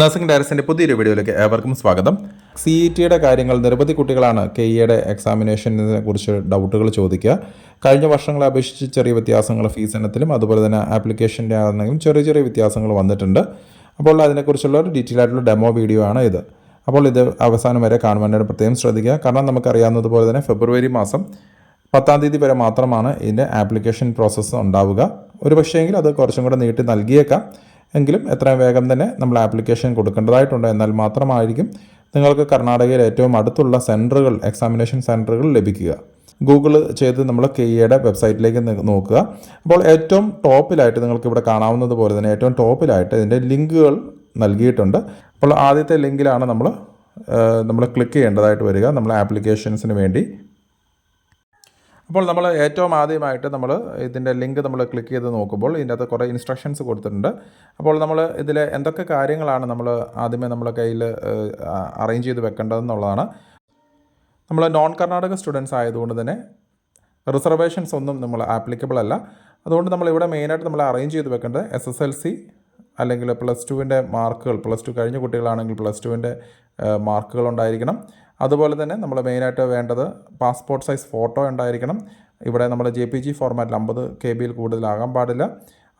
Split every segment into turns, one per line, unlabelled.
Nursing ഡയറക്ടറിന്റെ പുതിയൊരു വീഡിയോയിലേക്ക് ഏവർക്കും സ്വാഗതം. സി ഇ ടിയുടെ കാര്യങ്ങൾ നിരവധി കുട്ടികളാണ് കെ ഇയുടെ എക്സാമിനേഷനെ കുറിച്ച് ഡൗട്ടുകൾ ചോദിക്കുക. കഴിഞ്ഞ വർഷങ്ങളെ അപേക്ഷിച്ച് ചെറിയ വ്യത്യാസങ്ങൾ ഫീസ് ഇനത്തിലും അതുപോലെ തന്നെ ആപ്ലിക്കേഷന്റെ ആണെങ്കിലും ചെറിയ ചെറിയ വ്യത്യാസങ്ങൾ വന്നിട്ടുണ്ട്. അപ്പോൾ അതിനെക്കുറിച്ചുള്ള ഒരു ഡീറ്റെയിൽ ആയിട്ടുള്ള ഡെമോ വീഡിയോ ആണ് ഇത്. അപ്പോൾ ഇത് അവസാനം വരെ കാണുവാനായിട്ട് പ്രത്യേകം ശ്രദ്ധിക്കുക. കാരണം നമുക്കറിയാവുന്നതുപോലെ തന്നെ ഫെബ്രുവരി മാസം പത്താം തീയതി വരെ മാത്രമാണ് ഇതിന്റെ ആപ്ലിക്കേഷൻ പ്രോസസ്സ് ഉണ്ടാവുക. ഒരു പക്ഷേങ്കിൽ അത് കുറച്ചും കൂടെ നീട്ടി നൽകിയേക്കാം. എങ്കിലും എത്രയും വേഗം തന്നെ നമ്മൾ ആപ്ലിക്കേഷൻ കൊടുക്കേണ്ടതായിട്ടുണ്ട്. എന്നാൽ മാത്രമായിരിക്കും നിങ്ങൾക്ക് കർണാടകയിൽ ഏറ്റവും അടുത്തുള്ള സെന്ററുകൾ എക്സാമിനേഷൻ സെന്ററുകൾ ലഭിക്കുക. ഗൂഗിൾ ചെയ്ത് നമ്മൾ കെ ഇയുടെ വെബ്സൈറ്റിലേക്ക് നോക്കുക. അപ്പോൾ ഏറ്റവും ടോപ്പിലായിട്ട് നിങ്ങൾക്ക് ഇവിടെ കാണാവുന്നത് പോലെ തന്നെ ഏറ്റവും ടോപ്പിലായിട്ട് ഇതിന്റെ ലിങ്കുകൾ നൽകിയിട്ടുണ്ട്. അപ്പോൾ ആദ്യത്തെ ലിങ്കിലാണ് നമ്മൾ നമ്മൾ ക്ലിക്ക് ചെയ്യേണ്ടതായിട്ട് വരിക. നമ്മൾ ആപ്ലിക്കേഷൻസിന് വേണ്ടി അപ്പോൾ നമ്മൾ ഏറ്റവും ആദ്യമായിട്ട് നമ്മൾ ഇതിന്റെ ലിങ്ക് നമ്മൾ ക്ലിക്ക് ചെയ്ത് നോക്കുമ്പോൾ ഇതിന്റെ അകത്ത് കുറേ ഇൻസ്ട്രക്ഷൻസ് കൊടുത്തിട്ടുണ്ട്. അപ്പോൾ നമ്മൾ ഇതിൽ എന്തൊക്കെ കാര്യങ്ങളാണ് നമ്മൾ ആദ്യമേ നമ്മളെ കയ്യിൽ അറേഞ്ച് ചെയ്ത് വെക്കേണ്ടതെന്നുള്ളതാണ് നമ്മൾ നോൺ കർണാടക സ്റ്റുഡൻസ് ആയതുകൊണ്ട് തന്നെ റിസർവേഷൻസ് ഒന്നും നമ്മൾ ആപ്ലിക്കബിൾ അല്ല. അതുകൊണ്ട് നമ്മൾ ഇവിടെ മെയിനായിട്ട് നമ്മൾ അറേഞ്ച് ചെയ്ത് വെക്കേണ്ടത് എസ് എസ് എൽ സി അല്ലെങ്കിൽ പ്ലസ് ടുവിന്റെ മാർക്കുകൾ പ്ലസ് ടു കഴിഞ്ഞ കുട്ടികളാണെങ്കിൽ പ്ലസ് ടുവിന്റെ മാർക്കുകൾ ഉണ്ടായിരിക്കണം. അതുപോലെ തന്നെ നമ്മൾ മെയിനായിട്ട് വേണ്ടത് പാസ്പോർട്ട് സൈസ് ഫോട്ടോ ഉണ്ടായിരിക്കണം. ഇവിടെ നമ്മൾ ജെ പി ജി ഫോർമാറ്റിൽ അമ്പത് കെ ബിയിൽ കൂടുതലാകാൻ പാടില്ല.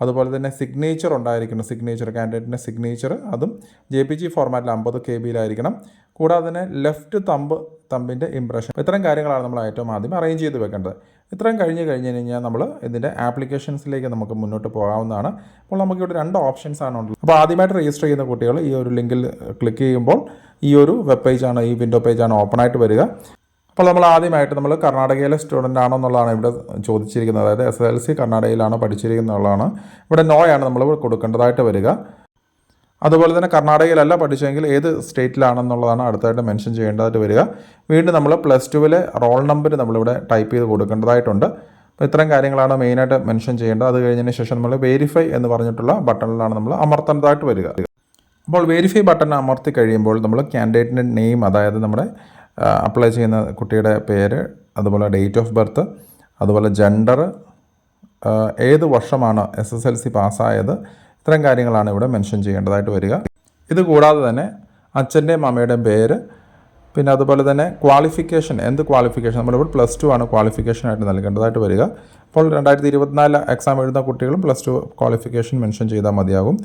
അതുപോലെ തന്നെ സിഗ്നേച്ചർ ഉണ്ടായിരിക്കണം. സിഗ്നേച്ചർ കാൻഡിഡേറ്റിന്റെ സിഗ്നേച്ചർ അതും ജെ പി ജി ഫോർമാറ്റിൽ അമ്പത് കെ ബിയിലായിരിക്കണം കൂടാതെ തന്നെ ലെഫ്റ്റ് തമ്പ് തമ്പിന്റെ ഇംപ്രഷൻ ഇത്തരം കാര്യങ്ങളാണ് നമ്മൾ ഏറ്റവും ആദ്യം അറേഞ്ച് ചെയ്ത് വെക്കേണ്ടത്. ഇത്രയും കഴിഞ്ഞ് കഴിഞ്ഞ് കഴിഞ്ഞാൽ നമ്മൾ ഇതിന്റെ ആപ്ലിക്കേഷൻസിലേക്ക് നമുക്ക് മുന്നോട്ട് പോകാവുന്നതാണ്. അപ്പോൾ നമുക്കിവിടെ രണ്ട് ഓപ്ഷൻസ് ആണ് ഉള്ളത്. അപ്പോൾ ആദ്യമായിട്ട് രജിസ്റ്റർ ചെയ്യുന്ന കുട്ടികൾ ഈ ഒരു ലിങ്കിൽ ക്ലിക്ക് ചെയ്യുമ്പോൾ ഈ ഒരു വെബ് പേജാണ് ഈ വിൻഡോ പേജാണ് ഓപ്പൺ ആയിട്ട് വരിക. അപ്പോൾ നമ്മൾ ആദ്യമായിട്ട് നമ്മൾ കർണാടകയിലെ സ്റ്റുഡന്റ് ആണോ എന്നുള്ളതാണ് ഇവിടെ ചോദിച്ചിരിക്കുന്നത്. അതായത് എസ് എൽ സി കർണാടകയിലാണോ പഠിച്ചിരിക്കുന്നതാണ് ഇവിടെ നോയാണ് നമ്മൾ കൊടുക്കേണ്ടതായിട്ട് വരിക. അതുപോലെ തന്നെ കർണാടകയിലല്ല പഠിച്ചെങ്കിൽ ഏത് സ്റ്റേറ്റിലാണെന്നുള്ളതാണ് അടുത്തായിട്ട് മെൻഷൻ ചെയ്യേണ്ടതായിട്ട് വരിക. വീണ്ടും നമ്മൾ പ്ലസ് ടുവിലെ റോൾ നമ്പർ നമ്മളിവിടെ ടൈപ്പ് ചെയ്ത് കൊടുക്കേണ്ടതായിട്ടുണ്ട്. അപ്പോൾ ഇത്തരം കാര്യങ്ങളാണ് മെയിനായിട്ട് മെൻഷൻ ചെയ്യേണ്ടത്. അത് കഴിഞ്ഞതിന് ശേഷം നമ്മൾ വെരിഫൈ എന്ന് പറഞ്ഞിട്ടുള്ള ബട്ടണിലാണ് നമ്മൾ അമർത്തേണ്ടതായിട്ട് വരിക. അപ്പോൾ വെരിഫൈ ബട്ടൺ അമർത്തി കഴിയുമ്പോൾ നമ്മൾ ക്യാൻഡിഡേറ്റിന്റെ നെയിം അതായത് നമ്മുടെ അപ്ലൈ ചെയ്യുന്ന കുട്ടിയുടെ പേര് അതുപോലെ ഡേറ്റ് ഓഫ് ബർത്ത് അതുപോലെ ജെൻഡർ ഏത് വർഷമാണ് എസ് എസ് എൽ സി പാസ്സായത് ഇത്തരം കാര്യങ്ങളാണ് ഇവിടെ മെൻഷൻ ചെയ്യേണ്ടതായിട്ട് വരിക. ഇത് കൂടാതെ തന്നെ അച്ഛന്റെയും അമ്മയുടെയും പേര് പിന്നെ അതുപോലെ തന്നെ ക്വാളിഫിക്കേഷൻ എന്ത് ക്വാളിഫിക്കേഷൻ നമ്മളിവിടെ പ്ലസ് ടു ആണ് ക്വാളിഫിക്കേഷനായിട്ട് നൽകേണ്ടതായിട്ട് വരിക. അപ്പോൾ രണ്ടായിരത്തി ഇരുപത്തിനാല് എക്സാം എഴുതുന്ന കുട്ടികളും പ്ലസ് ടു ക്വാളിഫിക്കേഷൻ മെൻഷൻ ചെയ്താൽ മതിയാകും.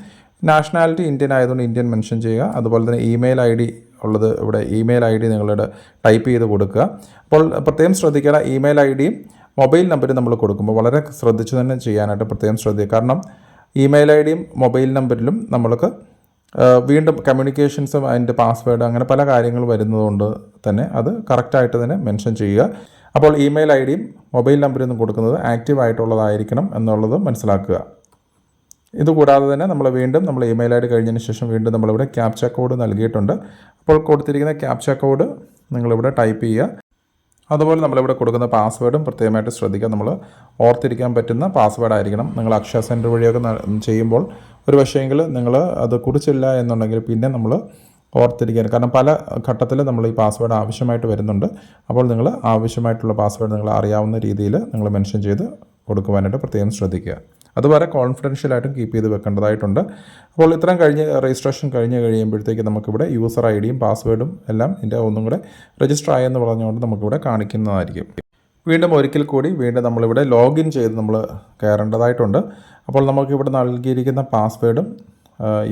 നാഷണാലിറ്റി ഇന്ത്യൻ ആയതുകൊണ്ട് ഇന്ത്യൻ മെൻഷൻ ചെയ്യുക. അതുപോലെ തന്നെ ഇമെയിൽ ഐ ഡി ഉള്ളത് ഇവിടെ ഇമെയിൽ ഐ ഡി നിങ്ങളുടെ ടൈപ്പ് ചെയ്ത് കൊടുക്കുക. അപ്പോൾ പ്രത്യേകം ശ്രദ്ധിക്കുക ഇമെയിൽ ഐ ഡിയും മൊബൈൽ നമ്പരും നമ്മൾ കൊടുക്കുമ്പോൾ വളരെ ശ്രദ്ധിച്ചു തന്നെ ചെയ്യാനായിട്ട് പ്രത്യേകം ശ്രദ്ധിക്കുക. കാരണം ഇമെയിൽ ഐ ഡിയും മൊബൈൽ നമ്പറിലും നമ്മൾക്ക് വീണ്ടും കമ്മ്യൂണിക്കേഷൻസും അതിന്റെ പാസ്വേഡ് അങ്ങനെ പല കാര്യങ്ങൾ വരുന്നതുകൊണ്ട് തന്നെ അത് കറക്റ്റായിട്ട് തന്നെ മെൻഷൻ ചെയ്യുക. അപ്പോൾ ഇമെയിൽ ഐ ഡിയും മൊബൈൽ നമ്പറും കൊടുക്കുന്നത് ആക്റ്റീവ് ആയിട്ടുള്ളതായിരിക്കണം എന്നുള്ളത് മനസ്സിലാക്കുക. ഇതുകൂടാതെ തന്നെ നമ്മൾ വീണ്ടും നമ്മൾ ഇമെയിൽ ഡി കഴിഞ്ഞതിന് ശേഷം വീണ്ടും നമ്മളിവിടെ ക്യാപ്ച കോഡ് നൽകിയിട്ടുണ്ട്. അപ്പോൾ കൊടുത്തിരിക്കുന്ന ക്യാപ്ച കോഡ് നിങ്ങളിവിടെ ടൈപ്പ് ചെയ്യുക. അതുപോലെ നമ്മളിവിടെ കൊടുക്കുന്ന പാസ്വേഡും പ്രത്യേകമായിട്ട് ശ്രദ്ധിക്കുക. നമ്മൾ ഓർത്തിരിക്കാൻ പറ്റുന്ന പാസ്വേഡ് ആയിരിക്കണം. നിങ്ങൾ അക്ഷയ സെന്റർ വഴിയൊക്കെ ചെയ്യുമ്പോൾ ഒരു പക്ഷേങ്കിൽ നിങ്ങൾ അത് കുറിച്ചില്ല എന്നുണ്ടെങ്കിൽ പിന്നെ നമ്മൾ ഓർത്തിരിക്കാൻ കാരണം പല ഘട്ടത്തിൽ നമ്മൾ ഈ പാസ്വേഡ് ആവശ്യമായിട്ട് വരുന്നുണ്ട്. അപ്പോൾ നിങ്ങൾ ആവശ്യമായിട്ടുള്ള പാസ്വേഡ് നിങ്ങൾ അറിയാവുന്ന രീതിയിൽ നിങ്ങൾ മെൻഷൻ ചെയ്ത് കൊടുക്കുവാനായിട്ട് പ്രത്യേകം ശ്രദ്ധിക്കുക. അതുപോലെ കോൺഫിഡൻഷ്യലായിട്ടും കീപ്പ് ചെയ്ത് വെക്കേണ്ടതായിട്ടുണ്ട്. അപ്പോൾ ഇത്രയും കഴിഞ്ഞ് രജിസ്ട്രേഷൻ കഴിഞ്ഞ് കഴിയുമ്പോഴത്തേക്ക് നമുക്കിവിടെ യൂസർ ഐ ഡിയും പാസ്വേഡും എല്ലാം ഇതിന്റെ ഒന്നും കൂടെ രജിസ്റ്റർ ആയെന്ന് പറഞ്ഞുകൊണ്ട് നമുക്കിവിടെ കാണിക്കുന്നതായിരിക്കും. വീണ്ടും ഒരിക്കൽ കൂടി വീണ്ടും നമ്മളിവിടെ ലോഗിൻ ചെയ്ത് നമ്മൾ കയറേണ്ടതായിട്ടുണ്ട്. അപ്പോൾ നമുക്കിവിടെ നൽകിയിരിക്കുന്ന പാസ്വേഡും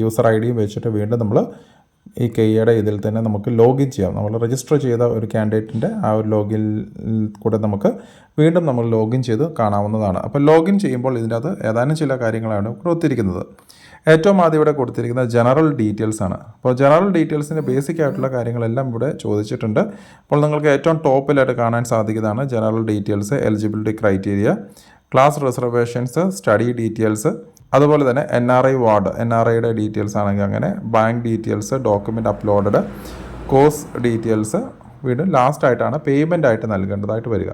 യൂസർ ഐ ഡിയും വെച്ചിട്ട് വീണ്ടും നമ്മൾ ഈ കെയ്യുടെ ഇതിൽ തന്നെ നമുക്ക് ലോഗിൻ ചെയ്യാം. നമ്മൾ രജിസ്റ്റർ ചെയ്ത ഒരു ക്യാൻഡിഡേറ്റിന്റെ ആ ഒരു ലോഗിൻ കൂടെ നമുക്ക് വീണ്ടും നമ്മൾ ലോഗിൻ ചെയ്ത് കാണാവുന്നതാണ്. അപ്പോൾ ലോഗിൻ ചെയ്യുമ്പോൾ ഇതിനകത്ത് ഏതാനും ചില കാര്യങ്ങളാണ് കൊടുത്തിരിക്കുന്നത്. ഏറ്റവും ആദ്യം ഇവിടെ കൊടുത്തിരിക്കുന്നത് ജനറൽ ഡീറ്റെയിൽസ് ആണ്. അപ്പോൾ ജനറൽ ഡീറ്റെയിൽസിന്റെ ബേസിക് ആയിട്ടുള്ള കാര്യങ്ങളെല്ലാം ഇവിടെ ചോദിച്ചിട്ടുണ്ട്. അപ്പോൾ നിങ്ങൾക്ക് ഏറ്റവും ടോപ്പിലായിട്ട് കാണാൻ സാധിക്കുന്നതാണ് general details eligibility criteria class reservations study details അതുപോലെ തന്നെ N R I ward N R ഐയുടെ ഡീറ്റെയിൽസ് ആണെങ്കിൽ അങ്ങനെ bank details document uploaded course details വീണ്ടും ലാസ്റ്റ് ആയിട്ടാണ് പേയ്മെന്റ് ആയിട്ട് നൽകേണ്ടതായിട്ട് വരിക.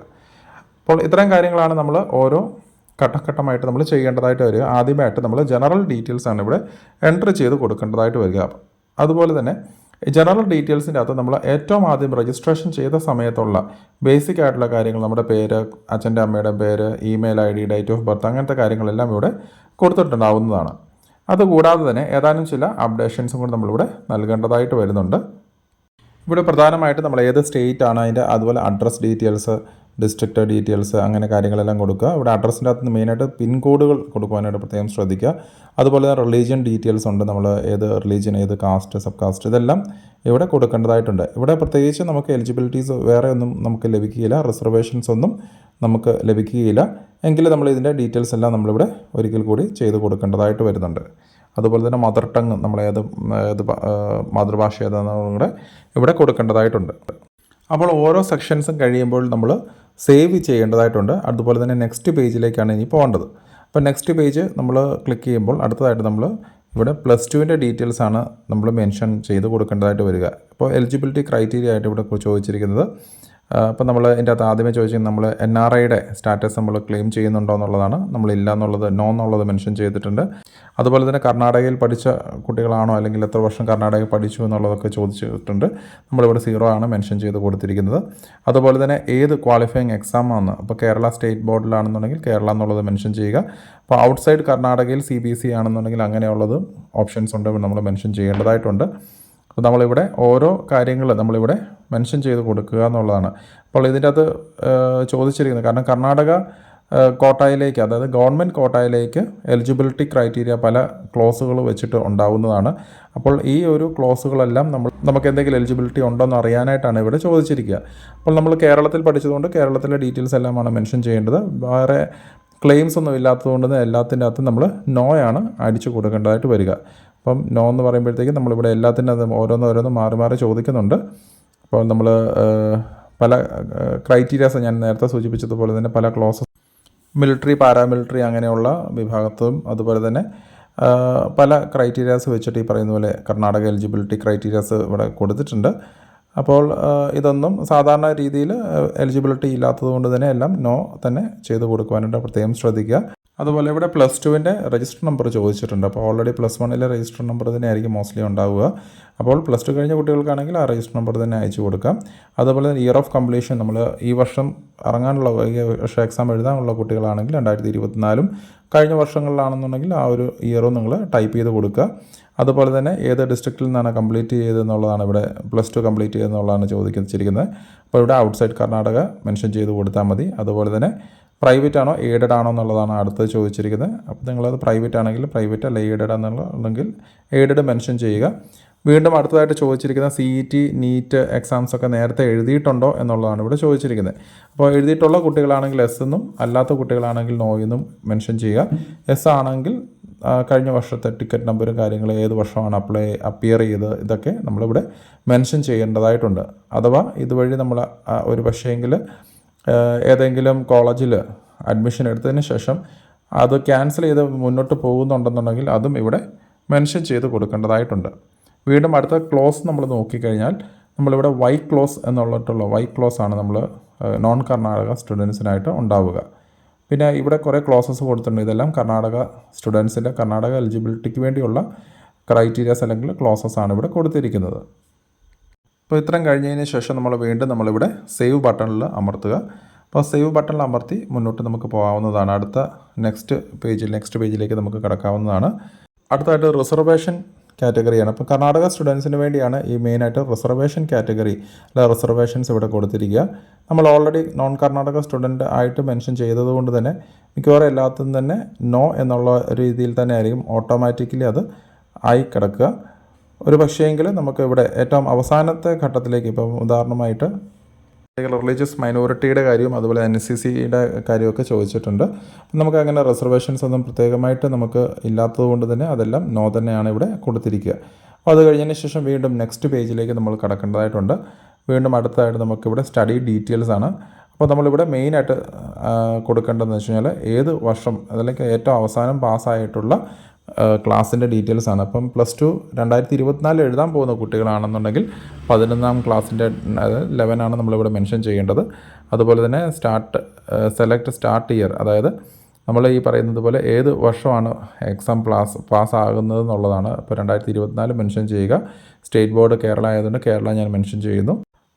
അപ്പോൾ ഇത്തരം കാര്യങ്ങളാണ് നമ്മൾ ഓരോ ഘട്ടഘട്ടമായിട്ട് നമ്മൾ ചെയ്യേണ്ടതായിട്ട് വരിക. ആദ്യമായിട്ട് നമ്മൾ ജനറൽ ഡീറ്റെയിൽസ് ആണ് ഇവിടെ എൻട്രി ചെയ്ത് കൊടുക്കേണ്ടതായിട്ട് വരിക. അതുപോലെ തന്നെ ജനറൽ ഡീറ്റെയിൽസിന്റെ അകത്ത് നമ്മൾ ഏറ്റവും ആദ്യം രജിസ്ട്രേഷൻ ചെയ്ത സമയത്തുള്ള ബേസിക് ആയിട്ടുള്ള കാര്യങ്ങൾ നമ്മുടെ പേര് അച്ഛന്റെ അമ്മയുടെ പേര് email I D date of birth അങ്ങനത്തെ കാര്യങ്ങളെല്ലാം ഇവിടെ കൊടുത്തിട്ടുണ്ടാവുന്നതാണ്. അതുകൂടാതെ തന്നെ ഏതാനും ചില അപ്ഡേഷൻസും കൂടി നമ്മളിവിടെ നൽകേണ്ടതായിട്ട് വരുന്നുണ്ട്. ഇവിടെ പ്രധാനമായിട്ട് നമ്മൾ ഏത് സ്റ്റേറ്റ് ആണ് അതിന്റെ അതുപോലെ അഡ്രസ്സ് ഡീറ്റെയിൽസ് ഡിസ്ട്രിക്റ്റ് ഡീറ്റെയിൽസ് അങ്ങനെ കാര്യങ്ങളെല്ലാം കൊടുക്കുക. ഇവിടെ അഡ്രസ്സിന്റെ അകത്ത് മെയിനായിട്ട് പിൻകോഡുകൾ കൊടുക്കുവാനായിട്ട് പ്രത്യേകം ശ്രദ്ധിക്കുക. അതുപോലെ തന്നെ റിലീജിയൻ ഡീറ്റെയിൽസ് ഉണ്ട് നമ്മൾ ഏത് റിലീജിയൻ ഏത് കാസ്റ്റ് സബ് കാസ്റ്റ് ഇതെല്ലാം ഇവിടെ കൊടുക്കേണ്ടതായിട്ടുണ്ട്. ഇവിടെ പ്രത്യേകിച്ച് നമുക്ക് എലിജിബിലിറ്റീസ് വേറെ ഒന്നും നമുക്ക് ലഭിക്കുകയില്ല. റിസർവേഷൻസ് ഒന്നും നമുക്ക് ലഭിക്കുകയില്ല. എങ്കിൽ നമ്മൾ ഇതിന്റെ ഡീറ്റെയിൽസ് എല്ലാം നമ്മളിവിടെ ഒരിക്കൽ കൂടി ചെയ്ത് കൊടുക്കേണ്ടതായിട്ട് വരുന്നുണ്ട്. അതുപോലെ തന്നെ മദർ ടങ് നമ്മൾ ഏത് ഏത് മാതൃഭാഷ ഏതാണെന്നും കൂടെ ഇവിടെ കൊടുക്കേണ്ടതായിട്ടുണ്ട്. അപ്പോൾ ഓരോ സെക്ഷൻസും കഴിയുമ്പോൾ നമ്മൾ സേവ് ചെയ്യേണ്ടതായിട്ടുണ്ട്. അതുപോലെ തന്നെ നെക്സ്റ്റ് പേജിലേക്കാണ് ഇനി പോകേണ്ടത്. അപ്പോൾ നെക്സ്റ്റ് പേജ് നമ്മൾ ക്ലിക്ക് ചെയ്യുമ്പോൾ അടുത്തതായിട്ട് നമ്മൾ ഇവിടെ പ്ലസ് ടുവിന്റെ ഡീറ്റെയിൽസ് ആണ് നമ്മൾ മെൻഷൻ ചെയ്ത് കൊടുക്കേണ്ടതായിട്ട് വരിക. അപ്പോൾ എലിജിബിലിറ്റി ക്രൈറ്റീരിയ ആയിട്ട് ഇവിടെ ചോദിച്ചിരിക്കുന്നത് അപ്പോൾ നമ്മൾ ഇതിന്റെ അകത്ത് ആദ്യമേ ചോദിച്ചത് നമ്മൾ എൻ ആർ ഐയുടെ സ്റ്റാറ്റസ് നമ്മൾ ക്ലെയിം ചെയ്യുന്നുണ്ടോ എന്നുള്ളതാണ്. നമ്മൾ ഇല്ല എന്നുള്ളത് നോ എന്നുള്ളത് മെൻഷൻ ചെയ്തിട്ടുണ്ട്. അതുപോലെ തന്നെ കർണാടകയിൽ പഠിച്ച കുട്ടികളാണോ അല്ലെങ്കിൽ എത്ര വർഷം കർണാടകയിൽ പഠിച്ചു എന്നുള്ളതൊക്കെ ചോദിച്ചിട്ടുണ്ട്. നമ്മളിവിടെ സീറോ ആണ് മെൻഷൻ ചെയ്ത് കൊടുത്തിരിക്കുന്നത്. അതുപോലെ തന്നെ ഏത് ക്വാളിഫയിങ് എക്സാം ആണ്? അപ്പോൾ കേരള സ്റ്റേറ്റ് ബോർഡിലാണെന്നുണ്ടെങ്കിൽ കേരള എന്നുള്ളത് മെൻഷൻ ചെയ്യുക. അപ്പോൾ ഔട്ട്സൈഡ് കർണാടകയിൽ സി ബി എസ് സി ആണെന്നുണ്ടെങ്കിൽ അങ്ങനെയുള്ളത് ഓപ്ഷൻസ് ഉണ്ട് നമ്മൾ മെൻഷൻ ചെയ്യേണ്ടതായിട്ടുണ്ട്. അപ്പോൾ നമ്മളിവിടെ ഓരോ കാര്യങ്ങൾ നമ്മളിവിടെ മെൻഷൻ ചെയ്ത് കൊടുക്കുക എന്നുള്ളതാണ്. അപ്പോൾ ഇതിന്റെ അത് ചോദിച്ചിരിക്കുന്നത് കാരണം കർണാടക കോട്ടായിലേക്ക് അതായത് ഗവൺമെന്റ് കോട്ടായിലേക്ക് എലിജിബിലിറ്റി ക്രൈറ്റീരിയ പല ക്ലോസുകൾ വെച്ചിട്ട് ഉണ്ടാവുന്നതാണ്. അപ്പോൾ ഈ ഒരു ക്ലോസുകളെല്ലാം നമ്മൾ നമുക്ക് എന്തെങ്കിലും എലിജിബിലിറ്റി ഉണ്ടോ എന്ന് അറിയാനായിട്ടാണ് ഇവിടെ ചോദിച്ചിരിക്കുക. അപ്പോൾ നമ്മൾ കേരളത്തിൽ പഠിച്ചതുകൊണ്ട് കേരളത്തിലെ ഡീറ്റെയിൽസ് എല്ലാമാണ് മെൻഷൻ ചെയ്യേണ്ടത്. വേറെ ക്ലെയിംസ് ഒന്നും ഇല്ലാത്തതുകൊണ്ട് എല്ലാത്തിന്റെ അകത്തും നമ്മൾ നോയാണ് അടിച്ചു കൊടുക്കേണ്ടതായിട്ട് വരിക. അപ്പം നോ എന്ന് പറയുമ്പോഴത്തേക്കും നമ്മളിവിടെ എല്ലാത്തിനും അത് ഓരോന്ന് ഓരോന്ന് മാറി മാറി ചോദിക്കുന്നുണ്ട്. അപ്പോൾ നമ്മൾ പല ക്രൈറ്റീരിയാസ് ഞാൻ നേരത്തെ സൂചിപ്പിച്ചതുപോലെ തന്നെ പല ക്ലോസസ് മിലിറ്ററി പാരാമിലിറ്ററി അങ്ങനെയുള്ള വിഭാഗത്തും അതുപോലെ തന്നെ പല ക്രൈറ്റീരിയാസ് വെച്ചിട്ട് ഈ പറയുന്ന പോലെ കർണാടക എലിജിബിലിറ്റി ക്രൈറ്റീരിയാസ് ഇവിടെ കൊടുത്തിട്ടുണ്ട്. അപ്പോൾ ഇതൊന്നും സാധാരണ രീതിയിൽ എലിജിബിലിറ്റി ഇല്ലാത്തത് കൊണ്ട് തന്നെ എല്ലാം നോ തന്നെ ചെയ്തു കൊടുക്കുവാനായിട്ട് പ്രത്യേകം ശ്രദ്ധിക്കുക. അതുപോലെ ഇവിടെ പ്ലസ് ടുവിന്റെ രജിസ്റ്റർ നമ്പർ ചോദിച്ചിട്ടുണ്ട്. അപ്പോൾ ഓൾറെഡി പ്ലസ് വണ്ണിലെ രജിസ്റ്റർ നമ്പർ തന്നെ ആയിരിക്കും മോസ്റ്റ്ലി ഉണ്ടാവുക. അപ്പോൾ പ്ലസ് ടു കഴിഞ്ഞ കുട്ടികൾക്കാണെങ്കിൽ ആ രജിസ്റ്റർ നമ്പർ തന്നെ അയച്ചു കൊടുക്കാം. അതുപോലെ ഇയർ ഓഫ് കംപ്ലീഷൻ നമ്മൾ ഈ വർഷം ഇറങ്ങാനുള്ള ഈ വർഷം എക്സാം എഴുതാനുള്ള കുട്ടികളാണെങ്കിൽ രണ്ടായിരത്തി ഇരുപത്തിനാലും കഴിഞ്ഞ വർഷങ്ങളിലാണെന്നുണ്ടെങ്കിൽ ആ ഒരു ഇയറും നിങ്ങൾ ടൈപ്പ് ചെയ്ത് കൊടുക്കുക. അതുപോലെ തന്നെ ഏത് ഡിസ്ട്രിക്റ്റിൽ നിന്നാണ് കംപ്ലീറ്റ് ചെയ്തതെന്നുള്ളതാണ് ഇവിടെ പ്ലസ് ടു കംപ്ലീറ്റ് ചെയ്തെന്നുള്ളതാണ് ചോദിക്കുന്നത് അപ്പോൾ ഇവിടെ ഔട്ട്സൈഡ് കർണാടക മെൻഷൻ ചെയ്ത് കൊടുത്താൽ മതി. അതുപോലെ തന്നെ പ്രൈവറ്റ് ആണോ എയ്ഡഡ് ആണോ എന്നുള്ളതാണ് അടുത്തത് ചോദിച്ചിരിക്കുന്നത്. അപ്പോൾ നിങ്ങളത് പ്രൈവറ്റ് ആണെങ്കിൽ പ്രൈവറ്റ് അല്ല എയ്ഡഡ് എന്നുള്ളതെങ്കിൽ എയ്ഡഡ് മെൻഷൻ ചെയ്യുക. വീണ്ടും അടുത്തതായിട്ട് ചോദിച്ചിരിക്കുന്ന C E T NEET exams ഒക്കെ നേരത്തെ എഴുതിയിട്ടുണ്ടോ എന്നുള്ളതാണ് ഇവിടെ ചോദിച്ചിരിക്കുന്നത്. അപ്പോൾ എഴുതിയിട്ടുള്ള കുട്ടികളാണെങ്കിൽ എസ് എന്നും അല്ലാത്ത കുട്ടികളാണെങ്കിൽ നോ എന്നും മെൻഷൻ ചെയ്യുക. എസ് ആണെങ്കിൽ കഴിഞ്ഞ വർഷത്തെ ടിക്കറ്റ് നമ്പറും കാര്യങ്ങളും ഏത് വർഷമാണ് അപ്ലൈ അപ്പിയർ ചെയ്ത് ഇതൊക്കെ നമ്മളിവിടെ മെൻഷൻ ചെയ്യേണ്ടതായിട്ടുണ്ട്. അഥവാ ഇതുവഴി നമ്മൾ ഒരു പക്ഷേങ്കിൽ ഏതെങ്കിലും കോളേജിൽ അഡ്മിഷൻ എടുത്തതിന് ശേഷം അത് ക്യാൻസൽ ചെയ്ത് മുന്നോട്ട് പോകുന്നുണ്ടെന്നുണ്ടെങ്കിൽ അതും ഇവിടെ മെൻഷൻ ചെയ്ത് കൊടുക്കേണ്ടതായിട്ടുണ്ട്. വീണ്ടും അടുത്ത ക്ലോസ് നമ്മൾ നോക്കിക്കഴിഞ്ഞാൽ നമ്മളിവിടെ വൈ ക്ലോസ് എന്നുള്ളിട്ടുള്ള വൈ ക്ലോസ് ആണ് നമ്മൾ നോൺ കർണാടക സ്റ്റുഡൻസിനായിട്ട് ഉണ്ടാവുക. പിന്നെ ഇവിടെ കുറേ ക്ലോസസ് കൊടുത്തിട്ടുണ്ട്. ഇതെല്ലാം കർണാടക സ്റ്റുഡൻസിന്റെ കർണാടക എലിജിബിലിറ്റിക്ക് വേണ്ടിയുള്ള ക്രൈറ്റീരിയാസ് അല്ലെങ്കിൽ ക്ലോസസ് ആണ് ഇവിടെ കൊടുത്തിരിക്കുന്നത്. അപ്പോൾ ഇത്രയും കഴിഞ്ഞതിന് ശേഷം നമ്മൾ വീണ്ടും നമ്മളിവിടെ സേവ് ബട്ടണിൽ അമർത്തുക. അപ്പോൾ സേവ് ബട്ടണിൽ അമർത്തി മുന്നോട്ട് നമുക്ക് പോകാവുന്നതാണ്. അടുത്ത നെക്സ്റ്റ് പേജിൽ നെക്സ്റ്റ് പേജിലേക്ക് നമുക്ക് കിടക്കാവുന്നതാണ്. അടുത്തതായിട്ട് റിസർവേഷൻ കാറ്റഗറിയാണ് അപ്പോൾ കർണാടക സ്റ്റുഡൻസിന് വേണ്ടിയാണ് ഈ മെയിനായിട്ട് റിസർവേഷൻ കാറ്റഗറി അല്ല റിസർവേഷൻസ് ഇവിടെ കൊടുത്തിരിക്കുക. നമ്മൾ ഓൾറെഡി നോൺ കർണാടക സ്റ്റുഡന്റ് ആയിട്ട് മെൻഷൻ ചെയ്തതുകൊണ്ട് തന്നെ മിക്കവാറും എല്ലാത്തിനും തന്നെ നോ എന്നുള്ള രീതിയിൽ തന്നെ ആയിരിക്കും ഓട്ടോമാറ്റിക്കലി അത് ആയി കിടക്കുക. ഒരു പക്ഷേങ്കിൽ നമുക്ക് ഇവിടെ ഏറ്റവും അവസാനത്തെ ഘട്ടത്തിലേക്ക് ഇപ്പം ഉദാഹരണമായിട്ട് റിലീജിയസ് മൈനോറിറ്റിയുടെ കാര്യവും അതുപോലെ എൻ സി സിയുടെ കാര്യമൊക്കെ ചോദിച്ചിട്ടുണ്ട്. നമുക്ക് അങ്ങനെ റിസർവേഷൻസ് ഒന്നും പ്രത്യേകമായിട്ട് നമുക്ക് ഇല്ലാത്തത് കൊണ്ട് തന്നെ അതെല്ലാം നോ തന്നെയാണ് ഇവിടെ കൊടുത്തിരിക്കുക. അപ്പോൾ അത് കഴിഞ്ഞതിന് ശേഷം വീണ്ടും നെക്സ്റ്റ് പേജിലേക്ക് നമ്മൾ കടക്കേണ്ടതായിട്ടുണ്ട്. വീണ്ടും അടുത്തതായിട്ട് നമുക്കിവിടെ സ്റ്റഡി ഡീറ്റെയിൽസ് ആണ്. അപ്പോൾ നമ്മളിവിടെ മെയിനായിട്ട് കൊടുക്കേണ്ടതെന്ന് വെച്ച് കഴിഞ്ഞാൽ ഏത് വർഷം അതല്ലെങ്കിൽ ഏറ്റവും അവസാനം പാസ്സായിട്ടുള്ള ക്ലാസ്സിന്റെ ഡീറ്റെയിൽസ് ആണ്. അപ്പം പ്ലസ് ടു രണ്ടായിരത്തി ഇരുപത്തിനാലിൽ എഴുതാൻ പോകുന്ന കുട്ടികളാണെന്നുണ്ടെങ്കിൽ പതിനൊന്നാം ക്ലാസ്സിന്റെ ലെവൻ ആണ് നമ്മളിവിടെ മെൻഷൻ ചെയ്യേണ്ടത്. അതുപോലെ തന്നെ സ്റ്റാർട്ട് സെലക്ട് സ്റ്റാർട്ട് ഇയർ അതായത് നമ്മൾ ഈ പറയുന്നത് പോലെ ഏത് വർഷമാണ് എക്സാം പാസ് പാസ്സാകുന്നത് എന്നുള്ളതാണ് ഇപ്പോൾ രണ്ടായിരത്തി ഇരുപത്തിനാല് മെൻഷൻ ചെയ്യുക. സ്റ്റേറ്റ് ബോർഡ് കേരള ആയതുകൊണ്ട് കേരള ഞാൻ മെൻഷൻ ചെയ്യുന്നു.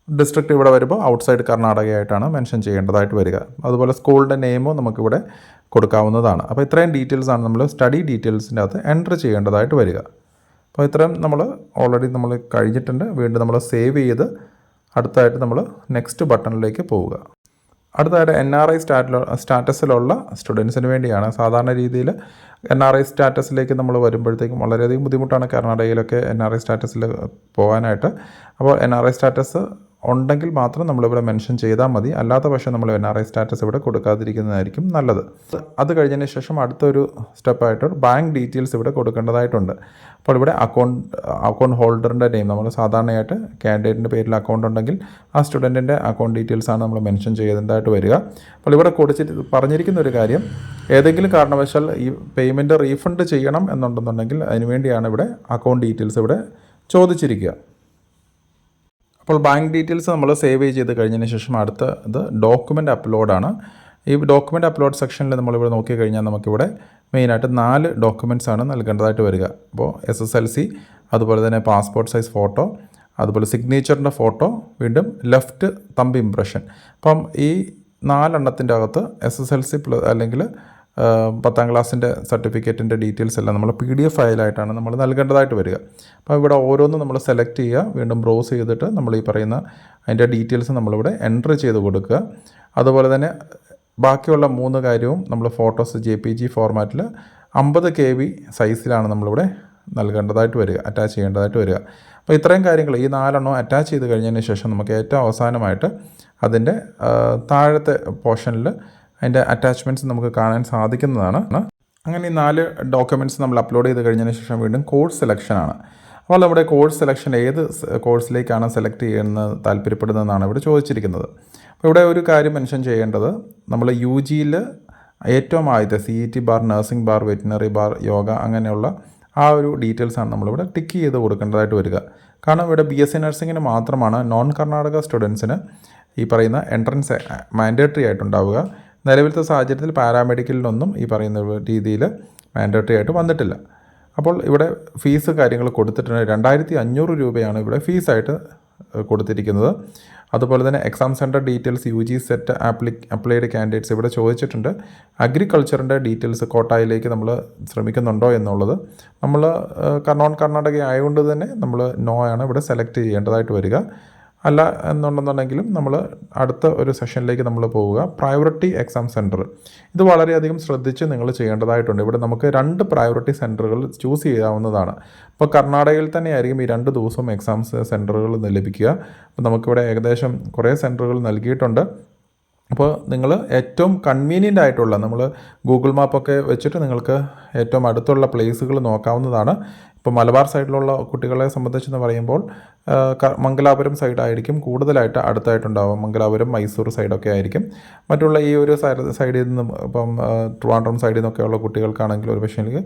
ഡിസ്ട്രിക്റ്റ് ഇവിടെ വരുമ്പോൾ ഔട്ട്സൈഡ് കർണാടകയായിട്ടാണ് മെൻഷൻ ചെയ്യേണ്ടതായിട്ട് വരിക. അതുപോലെ സ്കൂളിന്റെ നെയിമോ നമുക്കിവിടെ കൊടുക്കാവുന്നതാണ്. അപ്പോൾ ഇത്രയും ഡീറ്റെയിൽസാണ് നമ്മൾ സ്റ്റഡി ഡീറ്റെയിൽസിന്റെ അകത്ത് എന്റർ ചെയ്യേണ്ടതായിട്ട് വരിക. അപ്പോൾ ഇത്രയും നമ്മൾ ഓൾറെഡി നമ്മൾ കഴിഞ്ഞിട്ടുണ്ട്. വീണ്ടും നമ്മൾ സേവ് ചെയ്ത് അടുത്തായിട്ട് നമ്മൾ നെക്സ്റ്റ് ബട്ടണിലേക്ക് പോവുക. അടുത്തതായിട്ട് എൻ ആർ ഐ സ്റ്റാറ്റിലോ സ്റ്റാറ്റസിലുള്ള സ്റ്റുഡൻസിന് വേണ്ടിയാണ്. സാധാരണ രീതിയിൽ എൻ ആർ ഐ സ്റ്റാറ്റസിലേക്ക് നമ്മൾ വരുമ്പോഴത്തേക്കും വളരെയധികം ബുദ്ധിമുട്ടാണ് കർണാടകയിലൊക്കെ എൻ ആർ ഐ സ്റ്റാറ്റസിൽ പോകാനായിട്ട്. അപ്പോൾ എൻ ആർ ഐ സ്റ്റാറ്റസ് ഉണ്ടെങ്കിൽ മാത്രം നമ്മളിവിടെ മെൻഷൻ ചെയ്താൽ മതി. അല്ലാത്ത പക്ഷം നമ്മൾ എൻ ആർ ഐ സ്റ്റാറ്റസ് ഇവിടെ കൊടുക്കാതിരിക്കുന്നതായിരിക്കും നല്ലത്. അത് കഴിഞ്ഞതിന് ശേഷം അടുത്തൊരു സ്റ്റെപ്പായിട്ട് ബാങ്ക് ഡീറ്റെയിൽസ് ഇവിടെ കൊടുക്കേണ്ടതായിട്ടുണ്ട്. അപ്പോൾ ഇവിടെ അക്കൗണ്ട് അക്കൗണ്ട് ഹോൾഡറിന്റെ നെയിം നമ്മൾ സാധാരണയായിട്ട് കാൻഡിഡേറ്റിന്റെ പേരിൽ അക്കൗണ്ട് ഉണ്ടെങ്കിൽ ആ സ്റ്റുഡന്റിന്റെ അക്കൗണ്ട് ഡീറ്റെയിൽസ് ആണ് നമ്മൾ മെൻഷൻ ചെയ്തതായിട്ട് വരിക. അപ്പോൾ ഇവിടെ കൊടുത്തിട്ട് പറഞ്ഞിരിക്കുന്ന ഒരു കാര്യം ഏതെങ്കിലും കാരണവശാൽ ഈ പേയ്മെന്റ് റീഫണ്ട് ചെയ്യണം എന്നുണ്ടെന്നുണ്ടെങ്കിൽ അതിനുവേണ്ടിയാണ് ഇവിടെ അക്കൗണ്ട് ഡീറ്റെയിൽസ് ഇവിടെ ചോദിച്ചിരിക്കുക. അപ്പോൾ ബാങ്ക് ഡീറ്റെയിൽസ് നമ്മൾ സേവ് ചെയ്ത് കഴിഞ്ഞതിന് ശേഷം അടുത്ത ഇത് ഡോക്യുമെന്റ് അപ്ലോഡാണ് ഈ ഡോക്യുമെന്റ് അപ്ലോഡ് സെക്ഷനിൽ നമ്മളിവിടെ നോക്കിക്കഴിഞ്ഞാൽ നമുക്കിവിടെ മെയിനായിട്ട് നാല് ഡോക്യുമെന്റ്സ് ആണ് നൽകേണ്ടതായിട്ട് വരിക. അപ്പോൾ എസ് എസ് എൽ സി അതുപോലെ തന്നെ പാസ്പോർട്ട് സൈസ് ഫോട്ടോ അതുപോലെ സിഗ്നേച്ചറിന്റെ ഫോട്ടോ വീണ്ടും ലെഫ്റ്റ് തമ്പ് ഇംപ്രഷൻ അപ്പം ഈ നാലെണ്ണത്തിന്റെ അകത്ത് S S L C plus അല്ലെങ്കിൽ പത്താം ക്ലാസ്സിന്റെ സർട്ടിഫിക്കറ്റിന്റെ ഡീറ്റെയിൽസ് എല്ലാം നമ്മൾ പി ഡി എഫ് ഫയലായിട്ടാണ് നമ്മൾ നൽകേണ്ടതായിട്ട് വരിക. അപ്പോൾ ഇവിടെ ഓരോന്നും നമ്മൾ സെലക്ട് ചെയ്യുക. വീണ്ടും ബ്രൗസ് ചെയ്തിട്ട് നമ്മൾ ഈ പറയുന്ന അതിന്റെ ഡീറ്റെയിൽസ് നമ്മളിവിടെ എന്റർ ചെയ്ത് കൊടുക്കുക. അതുപോലെ തന്നെ ബാക്കിയുള്ള മൂന്ന് കാര്യവും നമ്മൾ ഫോട്ടോസ് ജെ പി ജി ഫോർമാറ്റിൽ അമ്പത് കെ ബി സൈസിലാണ് നമ്മളിവിടെ നൽകേണ്ടതായിട്ട് വരിക അറ്റാച്ച് ചെയ്യേണ്ടതായിട്ട് വരിക. അപ്പോൾ ഇത്രയും കാര്യങ്ങൾ ഈ നാലെണ്ണം അറ്റാച്ച് ചെയ്ത് കഴിഞ്ഞതിന് ശേഷം നമുക്ക് ഏറ്റവും അവസാനമായിട്ട് അതിന്റെ താഴത്തെ പോർഷനിൽ അതിന്റെ അറ്റാച്ച്മെന്റ്സ് നമുക്ക് കാണാൻ സാധിക്കുന്നതാണ്. അങ്ങനെ ഈ നാല് ഡോക്യുമെന്റ്സ് നമ്മൾ അപ്ലോഡ് ചെയ്ത് കഴിഞ്ഞതിന് ശേഷം വീണ്ടും കോഴ്സ് സെലക്ഷനാണ് അപ്പോൾ നമ്മുടെ കോഴ്സ് സെലക്ഷൻ ഏത് കോഴ്സിലേക്കാണ് സെലക്ട് ചെയ്യുന്നത് താല്പര്യപ്പെടുന്നതെന്നാണ് ഇവിടെ ചോദിച്ചിരിക്കുന്നത്. അപ്പോൾ ഇവിടെ ഒരു കാര്യം മെൻഷൻ ചെയ്യേണ്ടത് നമ്മൾ യു ജിയിൽ ഏറ്റവും ആദ്യത്തെ C E T bar nursing bar veterinary bar yoga അങ്ങനെയുള്ള ആ ഒരു ഡീറ്റെയിൽസാണ് നമ്മളിവിടെ ടിക്ക് ചെയ്ത് കൊടുക്കേണ്ടതായിട്ട് വരിക. കാരണം ഇവിടെ ബി എസ് സി നഴ്സിങ്ങിന് മാത്രമാണ് നോൺ കർണാടക സ്റ്റുഡൻസിന് ഈ പറയുന്ന എൻട്രൻസ് മാൻഡേറ്ററി ആയിട്ടുണ്ടാവുക. നിലവിലത്തെ സാഹചര്യത്തിൽ പാരാമെഡിക്കലിനൊന്നും ഈ പറയുന്ന രീതിയിൽ മാൻഡേറ്ററി ആയിട്ട് വന്നിട്ടില്ല. അപ്പോൾ ഇവിടെ ഫീസ് കാര്യങ്ങൾ കൊടുത്തിട്ടുണ്ട്. രണ്ടായിരത്തി അഞ്ഞൂറ് രൂപയാണ് ഇവിടെ ഫീസായിട്ട് കൊടുത്തിരിക്കുന്നത്. അതുപോലെ തന്നെ exam centre details U G CET apply applied candidates ഇവിടെ ചോദിച്ചിട്ടുണ്ട്. അഗ്രികൾച്ചറിന്റെ ഡീറ്റെയിൽസ് കോട്ടായിലേക്ക് നമ്മൾ ശ്രമിക്കുന്നുണ്ടോ എന്നുള്ളത്. നമ്മൾ നോൺ കർണാടക ആയതുകൊണ്ട് തന്നെ നമ്മൾ നോ ആണ് ഇവിടെ സെലക്ട് ചെയ്യേണ്ടതായിട്ട് വരിക. അല്ല എന്നുണ്ടെന്നുണ്ടെങ്കിലും നമ്മൾ അടുത്ത ഒരു സെഷനിലേക്ക് നമ്മൾ പോവുക. പ്രയോറിറ്റി എക്സാം സെന്റർ ഇത് വളരെയധികം ശ്രദ്ധിച്ച് നിങ്ങൾ ചെയ്യേണ്ടതായിട്ടുണ്ട്. ഇവിടെ നമുക്ക് രണ്ട് പ്രയോറിറ്റി സെന്ററുകൾ ചൂസ് ചെയ്യാവുന്നതാണ്. ഇപ്പോൾ കർണാടകയിൽ തന്നെ ആയിരിക്കും ഈ രണ്ട് ദിവസവും എക്സാം സെന്ററുകൾ ലഭിക്കുക. അപ്പോൾ നമുക്കിവിടെ ഏകദേശം കുറേ സെന്ററുകൾ നൽകിയിട്ടുണ്ട്. അപ്പോൾ നിങ്ങൾ ഏറ്റവും കൺവീനിയന്റ് ആയിട്ടുള്ള നമ്മൾ ഗൂഗിൾ മാപ്പൊക്കെ വെച്ചിട്ട് നിങ്ങൾക്ക് ഏറ്റവും അടുത്തുള്ള പ്ലേസുകൾ നോക്കാവുന്നതാണ്. ഇപ്പോൾ മലബാർ സൈഡിലുള്ള കുട്ടികളെ സംബന്ധിച്ചെന്ന് പറയുമ്പോൾ മംഗലാപുരം സൈഡായിരിക്കും കൂടുതലായിട്ട് അടുത്തായിട്ടുണ്ടാവും മംഗലാപുരം മൈസൂർ സൈഡൊക്കെ ആയിരിക്കും. മറ്റുള്ള ഈ ഒരു സൈഡ് സൈഡിൽ നിന്നും ഇപ്പം ട്രിവാൻഡ്രം സൈഡിൽ നിന്നൊക്കെയുള്ള കുട്ടികൾക്കാണെങ്കിൽ ഒരു പക്ഷേ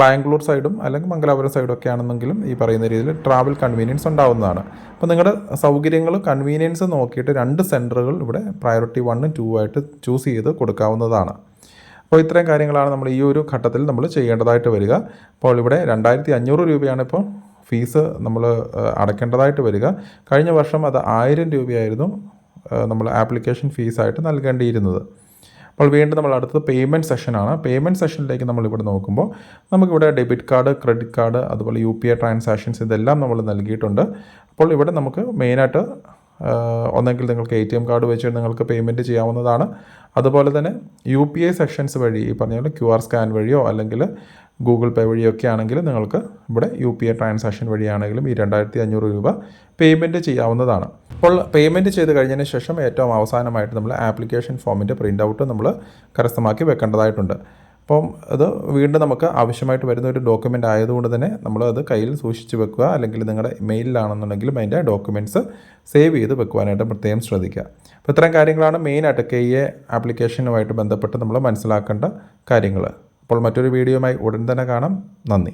ബാംഗ്ലൂർ സൈഡും അല്ലെങ്കിൽ മംഗലാപുരം സൈഡും ഒക്കെ ആണെന്നെങ്കിലും ഈ പറയുന്ന രീതിയിൽ ട്രാവൽ കൺവീനിയൻസ് ഉണ്ടാവുന്നതാണ്. അപ്പോൾ നിങ്ങളുടെ സൗകര്യങ്ങൾ കൺവീനിയൻസ് നോക്കിയിട്ട് രണ്ട് സെന്ററുകൾ ഇവിടെ പ്രയോറിറ്റി വണ്ണും ടു ആയിട്ട് ചൂസ് ചെയ്ത് കൊടുക്കാവുന്നതാണ്. അപ്പോൾ ഇത്രയും കാര്യങ്ങളാണ് നമ്മൾ ഈ ഒരു ഘട്ടത്തിൽ നമ്മൾ ചെയ്യേണ്ടതായിട്ട് വരിക. അപ്പോൾ ഇവിടെ രണ്ടായിരത്തി അഞ്ഞൂറ് രൂപയാണ് ഇപ്പോൾ ഫീസ് നമ്മൾ അടയ്ക്കേണ്ടതായിട്ട് വരിക. കഴിഞ്ഞ വർഷം അത് ആയിരം രൂപയായിരുന്നു നമ്മൾ ആപ്ലിക്കേഷൻ ഫീസായിട്ട് നൽകേണ്ടിയിരുന്നത്. അപ്പോൾ വീണ്ടും നമ്മൾ അടുത്തത് പേയ്മെന്റ് സെഷനാണ്. പേയ്മെന്റ് സെഷനിലേക്ക് നമ്മൾ ഇവിടെ നോക്കുമ്പോൾ നമുക്കിവിടെ ഡെബിറ്റ് കാർഡ് ക്രെഡിറ്റ് കാർഡ് അതുപോലെ യു പി ഐ ട്രാൻസാക്ഷൻസ് ഇതെല്ലാം നമ്മൾ നൽകിയിട്ടുണ്ട്. അപ്പോൾ ഇവിടെ നമുക്ക് മെയിനായിട്ട് ഒന്നെങ്കിൽ നിങ്ങൾക്ക് എ ടി എം കാർഡ് വെച്ച് നിങ്ങൾക്ക് പേയ്മെന്റ് ചെയ്യാവുന്നതാണ്. അതുപോലെ തന്നെ യു പി ഐ സെക്ഷൻസ് വഴി ഈ പറഞ്ഞ പോലെ ക്യു ആർ സ്കാൻ വഴിയോ അല്ലെങ്കിൽ ഗൂഗിൾ പേ വഴിയോ ഒക്കെ ആണെങ്കിലും നിങ്ങൾക്ക് ഇവിടെ യു പി ഐ ട്രാൻസാക്ഷൻ വഴിയാണെങ്കിലും ഈ രണ്ടായിരത്തി അഞ്ഞൂറ് രൂപ പേയ്മെന്റ് ചെയ്യാവുന്നതാണ്. അപ്പോൾ പേയ്മെന്റ് ചെയ്ത് കഴിഞ്ഞതിന് ശേഷം ഏറ്റവും അവസാനമായിട്ട് നമ്മൾ ആപ്ലിക്കേഷൻ ഫോമിന്റെ പ്രിന്റ് ഔട്ട് നമ്മൾ കരസ്ഥമാക്കി വെക്കേണ്ടതായിട്ടുണ്ട്. അപ്പം അത് വീണ്ടും നമുക്ക് ആവശ്യമായിട്ട് വരുന്ന ഒരു ഡോക്യുമെന്റ് ആയതുകൊണ്ട് തന്നെ നമ്മൾ അത് കയ്യിൽ സൂക്ഷിച്ച് വെക്കുക അല്ലെങ്കിൽ നിങ്ങളുടെ മെയിലിലാണെന്നുണ്ടെങ്കിലും അതിന്റെ ഡോക്യുമെന്റ്സ് സേവ് ചെയ്ത് വെക്കുവാനായിട്ട് പ്രത്യേകം ശ്രദ്ധിക്കുക. അപ്പോൾ ഇത്തരം കാര്യങ്ങളാണ് മെയിനായിട്ട് കെ എ ആപ്ലിക്കേഷനുമായിട്ട് ബന്ധപ്പെട്ട് നമ്മൾ മനസ്സിലാക്കേണ്ട കാര്യങ്ങൾ. അപ്പോൾ മറ്റൊരു വീഡിയോയുമായി ഉടൻ തന്നെ കാണാം. നന്ദി.